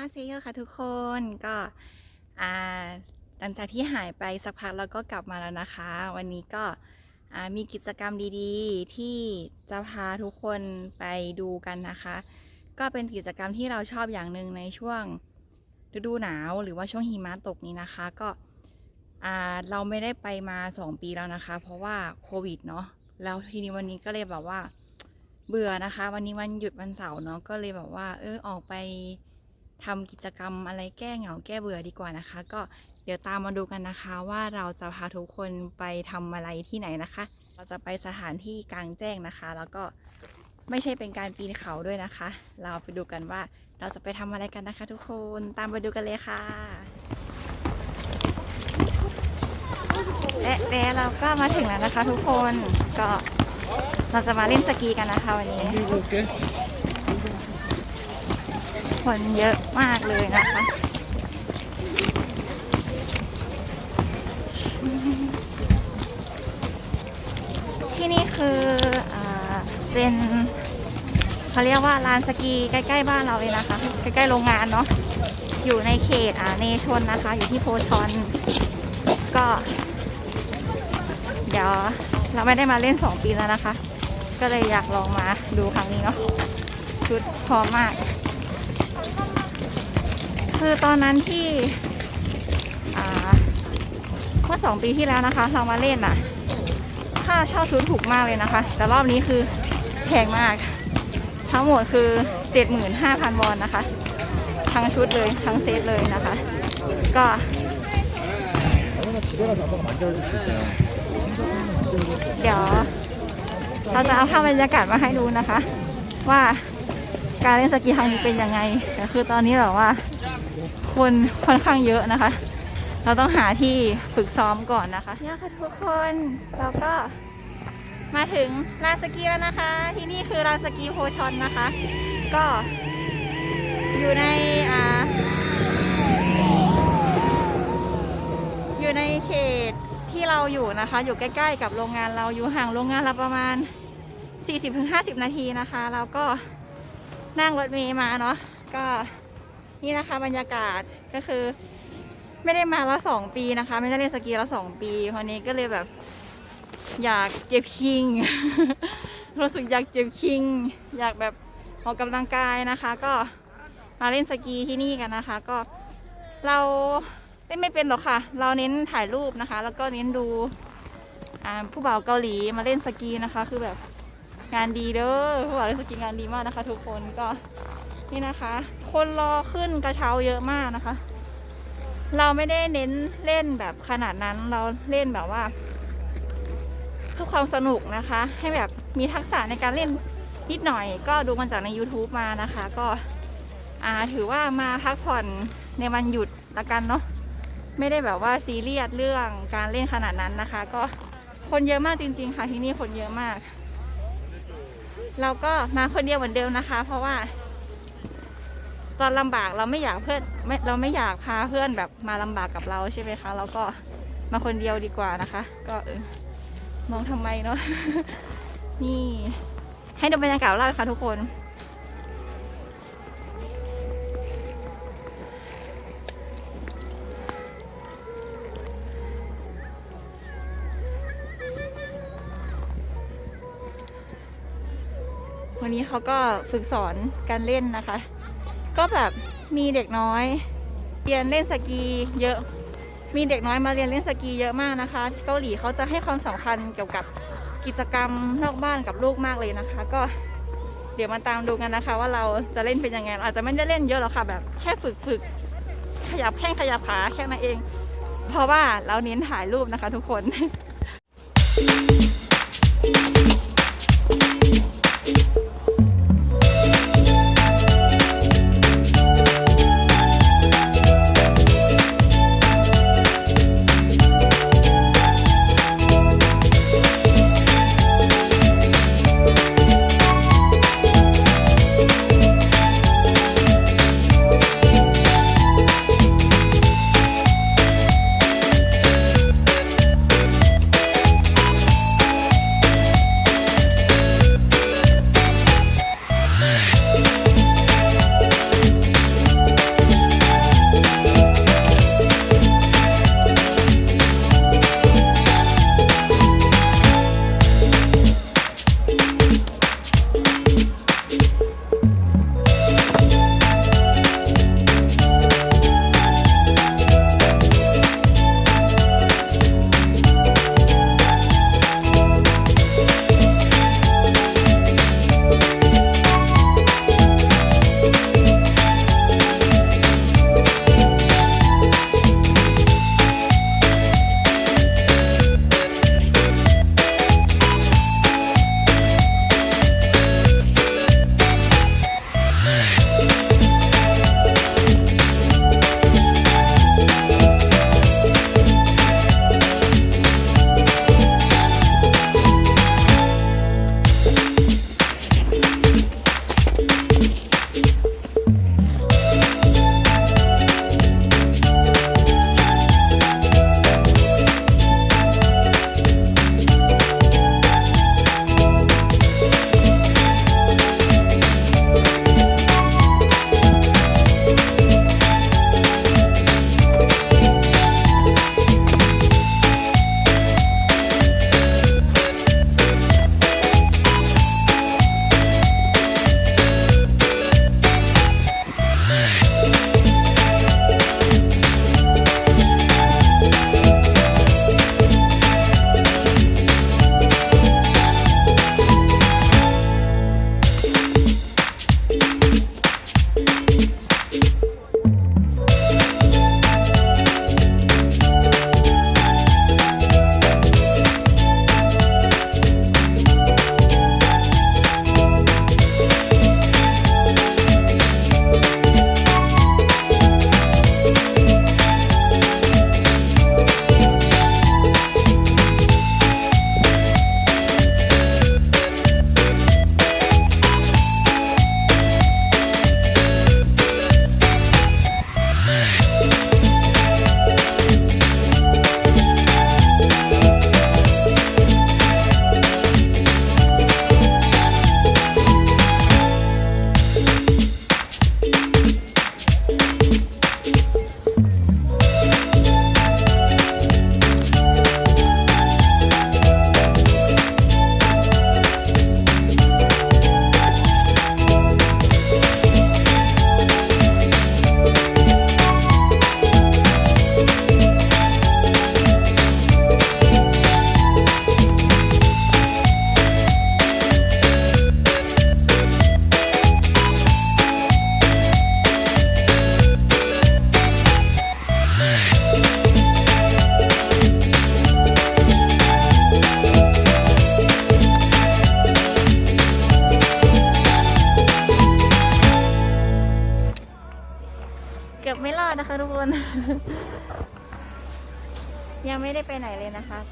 าเซโยค่ะทุกคนก็หลังจากที่หายไปสักพักแล้วก็กลับมาแล้วนะคะ วันนี้ก็มีกิจกรรมดีๆ ที่จะพาทุกคนไปดูกันนะคะ ก็เป็นกิจกรรมที่เราชอบอย่างหนึ่งในช่วงฤดูหนาวหรือว่าช่วงหิมะตกนี้นะคะ ก็เราไม่ได้ไปมา 2 ปีแล้วนะคะ เพราะว่าโควิดเนาะแล้วทีนี้วันนี้ก็เลยแบบว่าเบื่อนะคะ วันนี้วันหยุดวันเสาร์เนาะก็เลยแบบว่า เออออกไป ทำกิจกรรมอะไรแก้เหงาแก้เบื่อดีกว่านะคะ ก็เดี๋ยวตามมาดูกันนะคะว่าเราจะพาทุกคนไปทำอะไรที่ไหนนะคะ เราจะไปสถานที่กลางแจ้งนะคะ แล้วก็ไม่ใช่เป็นการปีนเขาด้วยนะคะ เราไปดูกันว่าเราจะไปทำอะไรกันนะคะ ทุกคนตามไปดูกันเลยค่ะ และแล้วเราก็มาถึงแล้วนะคะ ทุกคนก็เราจะมาเล่นสกีกันนะคะวันนี้ คนเยอะมากเลยนะคะ ที่นี่คืออเป็นเขาเรียกว่าลานสกีใกล้ ๆ บ้านเราเลยนะคะ ใกล้ ๆ โรงงานเนาะอยู่ในเขตอ่าเนชนนะคะ อยู่ที่โพชอนก็ เดี๋ยวเราไม่ได้มาเล่น 2 ปีแล้วนะคะ ก็เลยอยากลองมาดูครั้งนี้เนาะชุดพร้อมมาก คือตอนนั้นที่เมื่อสองปีที่แล้วนะคะ เรามาเล่นอะค่าเช่าชุดถูกมากเลยนะคะ แต่รอบนี้คือแพงมาก ทั้งหมดคือ 75,000วอนนะคะ ทั้งชุดเลยทั้งเซตเลยนะคะ ก็เดี๋ยวเราจะเอาภาพบรรยากาศมาให้ดูนะคะ ว่าการเล่นสกีครั้งนี้เป็นยังไงแต่คือตอนนี้แบบว่า คนค่อนข้างเยอะนะคะ เราต้องหาที่ฝึกซ้อมก่อนนะคะเนี่ยค่ะทุกคนเราก็มาถึงลานสกีแล้วนะคะ ที่นี่คือลานสกีโพชอนนะคะ ก็อยู่ในอ่าอยู่ในเขตที่เราอยู่นะคะ อยู่ใกล้ ๆ กับโรงงานเราอยู่ห่างโรงงานเราประมาณ 40-50 นาทีนะคะ เราก็นั่งรถเมล์มาเนาะก็ นี่นะคะบรรยากาศก็คือ ไม่ได้มาแล้วสองปีนะคะ ไม่ได้เล่นสกีแล้วสองปีวันนี้ก็เลยแบบ อยากเจ็บคิงรู้สึกอยากเจ็บคิง อยากแบบออกกำลังกายนะคะ ก็มาเล่นสกีที่นี่กันนะคะ ก็เราเล่นไม่เป็นหรอกค่ะ เราเน้นถ่ายรูปนะคะ แล้วก็เน้นดูผู้บ่าวเกาหลีมาเล่นสกีนะคะ คือแบบงานดีเด้อผู้บ่าวเล่นสกีงานดีมากนะคะ ทุกคนก็ นี่นะคะ คนรอขึ้นกระเช้าเยอะมากนะคะ เราไม่ได้เน้นเล่นแบบขนาดนั้นเราเล่นแบบว่า เพื่อความสนุกนะคะ ให้แบบมีทักษะในการเล่นนิดหน่อย ก็ดูมาจากใน YouTube มานะคะ ก็อ่าถือว่ามาพักผ่อนในวันหยุดละกันเนาะไม่ได้แบบว่าซีเรียสเรื่องการเล่นขนาดนั้นนะคะ ก็คนเยอะมากจริง ๆ ค่ะที่นี่คนเยอะมาก เราก็มาคนเดียวเหมือนเดิมนะคะ เพราะว่า ตอนลำบากเราไม่อยากเพื่อนไม่เราไม่อยากพาเพื่อนแบบมาลำบากกับเราใช่ไหมคะ เราก็มาคนเดียวดีกว่านะคะ ก็เออมองทำไมเนาะนี่ให้ดูบรรยากาศรอบค่ะทุกคนวันนี้เขาก็ฝึกสอนการเล่นนะคะ ก็แบบมีเด็กน้อย เรียนเล่นสกีเยอะ มีเด็กน้อยมาเรียนเล่นสกีเยอะมากนะคะ เกาหลีเขาจะให้ความสำคัญเกี่ยวกับกิจกรรมนอกบ้านกับลูกมากเลยนะคะ ก็เดี๋ยวมาตามดูกันนะคะ ว่าเราจะเล่นเป็นยังไงอาจจะไม่ได้เล่นเยอะหรอกค่ะแบบแค่ฝึกฝึกขยับแข้งขยับขาแค่นั้นเอง เพราะว่าเราเน้นถ่ายรูปนะคะทุกคน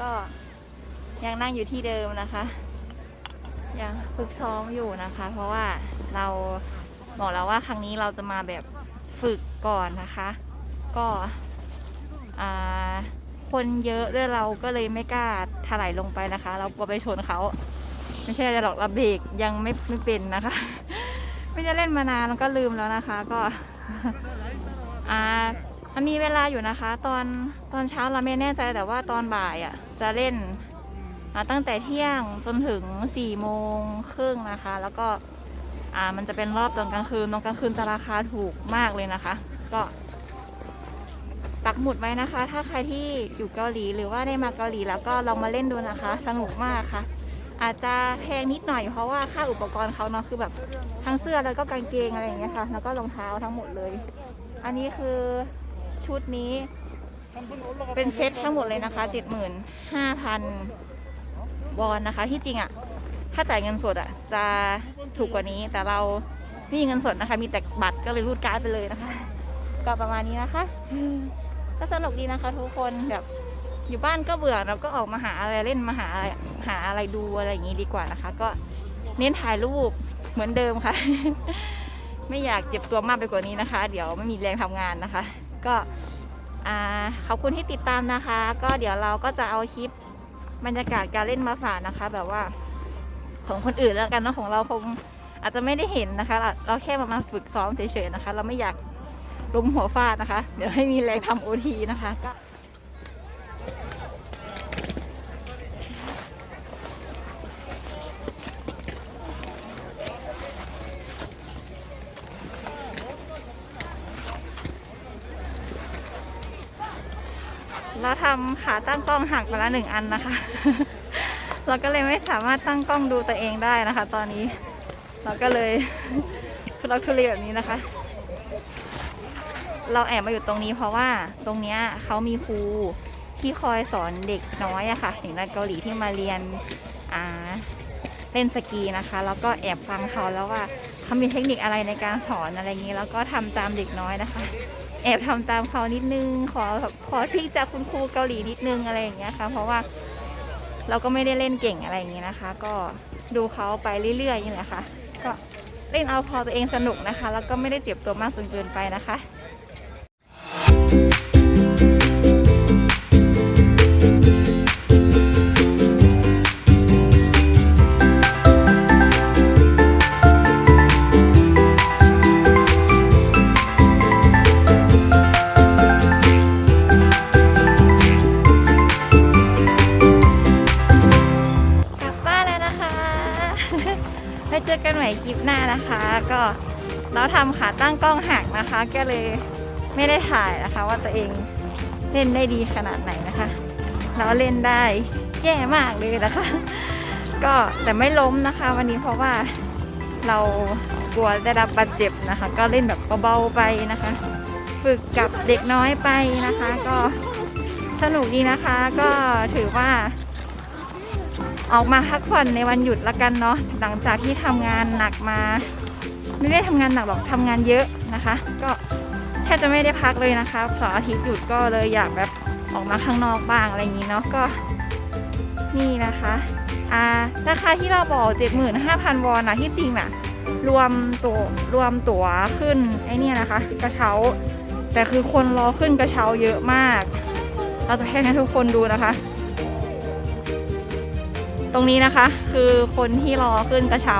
ก็ยังนั่งอยู่ที่เดิมนะคะ ยังฝึกซ้อมอยู่นะคะ เพราะว่าเราบอกแล้วว่าครั้งนี้เราจะมาแบบฝึกก่อนนะคะ ก็คนเยอะด้วยเราก็เลยไม่กล้าถลายลงไปนะคะ เรากลัวไปชนเขาไม่ใช่อะหรอกเราเบรกยังไม่ไม่เป็นนะคะ ไม่ได้เล่นมานานแล้วก็ลืมแล้วนะคะ ก็อ่า มันมีเวลาอยู่นะคะ ตอนตอนเช้าเราไม่แน่ใจแต่ว่าตอนบ่ายอะจะเล่นตั้งแต่เที่ยงจนถึงสี่โมงครึ่งนะคะ แล้วก็อ่ามันจะเป็นรอบตอนกลางคืนตอนกลางคืนจะราคาถูกมากเลยนะคะ ก็ปักหมุดไว้นะคะ ถ้าใครที่อยู่เกาหลีหรือว่าได้มาเกาหลีแล้วก็ลองมาเล่นดูนะคะ สนุกมากค่ะ อาจจะแพงนิดหน่อยเพราะว่าค่าอุปกรณ์เขาเนาะคือแบบทั้งเสื้อแล้วก็กางเกงอะไรอย่างเงี้ยค่ะ แล้วก็รองเท้าทั้งหมดเลย อันนี้คือ ชุดนี้ เป็นเซ็ตทั้งหมดเลยนะคะ75,000วอนนะคะ ที่จริงอะถ้าจ่ายเงินสดอะจะถูกกว่านี้ แต่เราไม่มีเงินสดนะคะ มีแต่บัตรก็เลยรูดการ์ดไปเลยนะคะ ก็ประมาณนี้นะคะ ก็สนุกดีนะคะ ทุกคนแบบอยู่บ้านก็เบื่อเราก็ออกมาหาอะไรเล่นมาหาอะไรหาอะไรดูอะไรอย่างนี้ดีกว่านะคะ ก็เน้นถ่ายรูปเหมือนเดิมค่ะ ไม่อยากเจ็บตัวมากไปกว่านี้นะคะ เดี๋ยวไม่มีแรงทำงานนะคะ ก็ขอบคุณที่ติดตามนะคะ ก็เดี๋ยวเราก็จะเอาคลิปบรรยากาศการเล่นมาฝากนะคะ แบบว่าของคนอื่นแล้วกันเนะของเราคงอาจจะไม่ได้เห็นนะคะเราเราแค่มามาฝึกซ้อมเฉยๆนะคะ เราไม่อยากล้มหัวฟาดนะคะ เดี๋ยวให้มีแรงทำโอทีนะคะ ก็เราทำขาตั้งกล้องหักไปล้วหนึ่งอันนะคะ เราก็เลยไม่สามารถตั้งกล้องดูตัวเองได้นะคะ ตอนนี้ เราก็เลยทุลักทุเลแบบนี้นะคะ เราแอบมาอยู่ตรงนี้เพราะว่าตรงเนี้ยเขามีครูที่คอยสอนเด็กน้อยอะค่ะเด็กนักเกาหลีที่มาเรียนอ่าเล่นสกีนะคะ แล้วก็แอบฟังเขาแล้วว่า เขามีเทคนิคอะไรในการสอนอะไรอย่างนี้ แล้วก็ทำตามเด็กน้อยนะคะ แอบทำตามเขานิดนึง ขอแบบขอที่จากคุณครูเกาหลีนิดนึงอะไรอย่างเงี้ยค่ะ เพราะว่าเราก็ไม่ได้เล่นเก่งอะไรอย่างนี้นะคะ ก็ดูเขาไปเรื่อยๆนี่แหละค่ะ ก็เล่นเอาพอตัวเองสนุกนะคะ แล้วก็ไม่ได้เจ็บตัวมากจนเกินไปนะคะ ไม่ได้ถ่ายนะคะ ว่าตัวเองเล่นได้ดีขนาดไหนนะคะเราเล่นได้แย่มากเลยนะคะ ก็แต่ไม่ล้มนะคะ วันนี้เพราะว่าเรากลัวได้รับบาดเจ็บนะคะ ก็เล่นแบบเบาๆไปนะคะ ฝึกกับเด็กน้อยไปนะคะ ก็สนุกดีนะคะ ก็ถือว่า ออกมาพักผ่อนในวันหยุดละกันเนาะหลังจากที่ทำงานหนักมา ไม่ได้ทำงานหนักหรอกทำงานเยอะนะคะ ก็ แทบจะไม่ได้พักเลยนะคะเสาร์อาทิตย์หยุดก็เลยอยากแบบออกมาข้างนอกบ้างอะไรอย่างนี้เนาะก็ นี่นะคะอ่าราคาที่เราบอก75,000 วอนนะที่จริงน่ะ รวมตัวรวมตั๋วขึ้นไอ้เนี่ยนะคะ กระเช้า แต่คือคนรอขึ้นกระเช้าเยอะมาก เราจะให้ทุกคนดูนะคะ ตรงนี้นะคะ คือคนที่รอขึ้นกระเช้า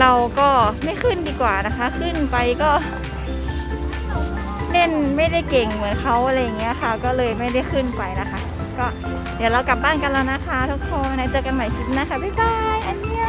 เราก็ไม่ขึ้นดีกว่านะคะ ขึ้นไปก็ เล่นไม่ได้เก่งเหมือนเขาอะไรอย่างเงี้ยค่ะ ก็เลยไม่ได้ขึ้นไปนะคะ ก็เดี๋ยวเรากลับบ้านกันแล้วนะคะ ทุกคนนะเจอกันใหม่คลิปหน้าค่ะบ๊ายบายอันเนี้ย